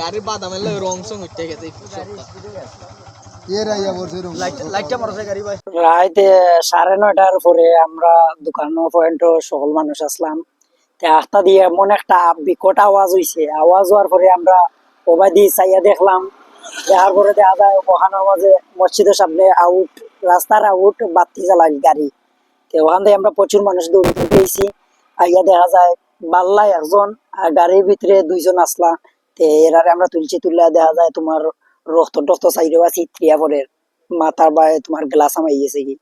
গাড়ির বাদামের লাগে রং সং উঠতে গেছে রাইতে সাড়ে নয়টার পরে আমরা দোকান পয়েন্ট সকল মানুষ আসলাম তে দিয়ে এমন একটা বিকট আওয়াজ হইছে আওয়াজ হওয়ার পরে আমরা ওবাই দিয়ে চাইয়া দেখলাম। দেখার পরে দেখা যায় ওখানের মাঝে মসজিদের সামনে আউট রাস্তার আউট বাতি জ্বালাই গাড়ি। তো ওখান থেকে আমরা প্রচুর মানুষ দৌড়তে পেয়েছি আইয়া দেখা যায় বাল্লাই একজন আর গাড়ির ভিতরে দুইজন আসলা তে এরারে আমরা তুলছি, তুললে দেখা যায় তোমার রক্ত টক্ত চাইরেও আছে, ত্রিয়া পরে মাথার বা তোমার গ্লাস আমাই গেছে কি?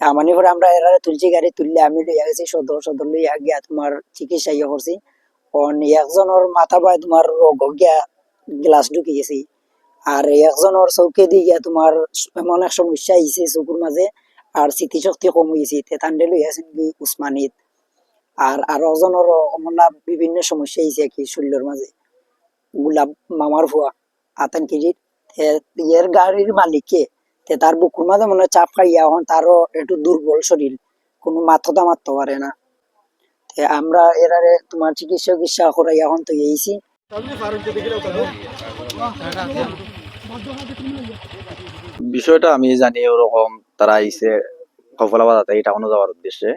আমানি পরে আমরা এরারে তুলছি গাড়ি, তুললে আমি লইয়া গেছি, সদর সদর লইয়া গিয়া তোমার চিকিৎসা ইয়ে করছি। অন একজনের মাথা বাই তোমার রোগ গিয়া গ্লাস ঢুকে গেছে। আর একজনের চৌকে দিয়ে গিয়া তোমার এমন এক সমস্যা আইছে চকুর মাঝে আর স্মৃতিশক্তি কম হয়েছে তে তান্ডে লইয়া আছেন কি উসমানিত আর আর ওজনের অমলা বিভিন্ন সমস্যা আইছে কি শরীরের মাঝে গোলাপ মামার ভুয়া আতান কেজির এর গাড়ির মালিককে তে তার বুকুর মাঝে মনে চাপ খাইয়া এখন তারও একটু দুর্বল শরীর কোনো মাথা মারতে পারে না। তে আমরা এরারে তোমার চিকিৎসা চিকিৎসা করাই এখন তো এইছি বিষয়টা আমি জানি ওরকম তারা আইসে কফলাবাদ এই টাউনে যাওয়ার উদ্দেশ্যে।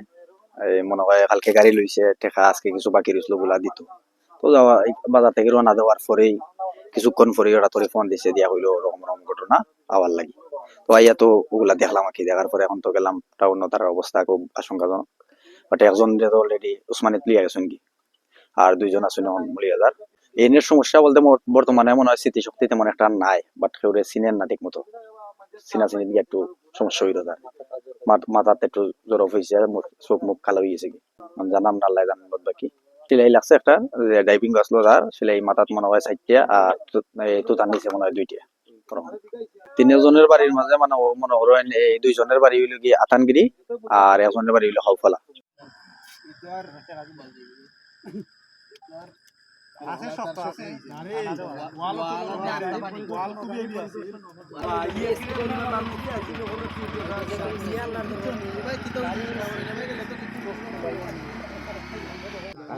মনে হয় কালকে গাড়ি লইছে টেকা আজকে কিছু বাকি রইছিল বলা দিত। তো যাওয়া বাজার থেকে দেওয়ার পরেই কিছুক্ষণ পরে ওরা ফোন দিছে, দিয়া হইল ওরকম রকম ঘটনা লাগি। তো আইয়া তো ওগুলা দেখলাম আর কি, দেখার পরে এখন তো গেলাম টাউন তার অবস্থা, খুব আশঙ্কাজনক। বাট একজন যে অলরেডি লিয়া গেছেন কি, আর দুইজন আছেন এখন সমস্যা বলতে বর্তমানে মনে হয় স্মৃতিশক্তি তেমন একটা নাই, বাট কেউ চিনেন না ঠিক মতো। চিনা চিনি দিয়ে একটু সমস্যা হইল তার। মাথ- মাথাতে একটু জ্বর হয়েছে চোখ মুখ হয়ে গেছে কি। মানে জানাম না, আল্লাহ জানেন বাকি। সেলাই লাগছে একটা ডাইভিং আসলো তার সেলাই মাথাত মনে হয় চারটিয়া আর তুতার নিচে মনে হয় দুইটা। তিনজনের বাড়ির মাঝে মানে মনে করেন এই দুইজনের বাড়ি হইল কি আতানগিরি আর একজনের বাড়ি হইল হাউফলা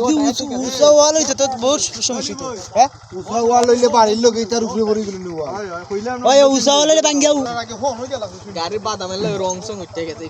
ওয়াল হইতে তো বহুত সমস্যা তো হ্যাঁ? উঁচা ওয়াল হইলে বাড়ির লোক তার উপরে পড়ে গেল ওই উঁচা ওয়াল হইলে ভাঙ্গিয়া গাড়ির বাদামের রং সং উঠতে গেছে